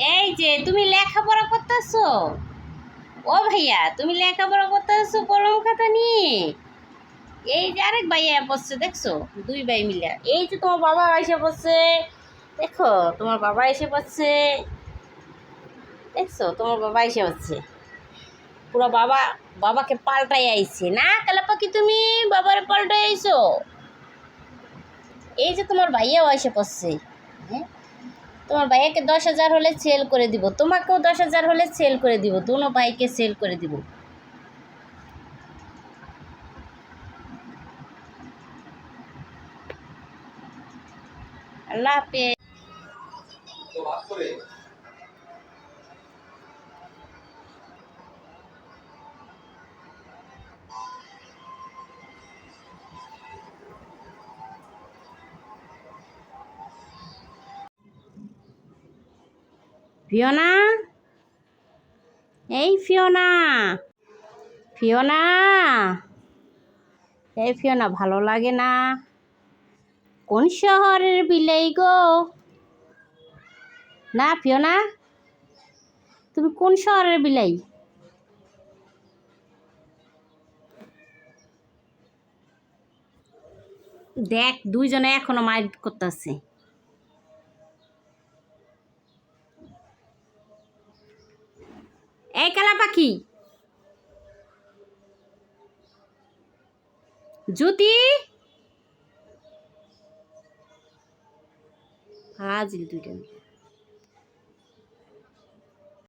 এই যে, তুমি লেখাপড়া করতেছো? ও ভাইয়া, তুমি লেখাপড়া করতেছো কলম খাতা নিয়ে? এই যে আরেক ভাইয়া বসছে, দেখছ? দুই ভাই মিলে। এই যে তোমার বাবা এসে বসছে। দেখো, তোমার বাবা এসে বসছে। দেখছ, তোমার বাবা এসে বসছে। পুরো বাবা, বাবাকে পাল্টাই আইছে। না, কালা পাখি তুমি, বাবারে পাল্টাই আইছো। এই যে তোমার ভাইয়াও এসে পড়ছে হ্যাঁ? তোমার ভাইয়াকে দশ হাজার হলে সেল করে দিব, তোমাকেও দশ হাজার হলে সেল করে দিব, দুনো ভাইকে সেল করে দিব। আল্লাহ হাফেজ। ফিওনা? এই ফিওনা। ফিওনা? এই ফিওনা ভালো লাগে না। কোন শহরের বিলেই গো? না ফিওনা? তুমি কোন শহরের বিলাই? দেখ, দুইজনে এখনও মাইট করতেছে। এই কালা পাখি জ্যোতি হাজিল দুইটা।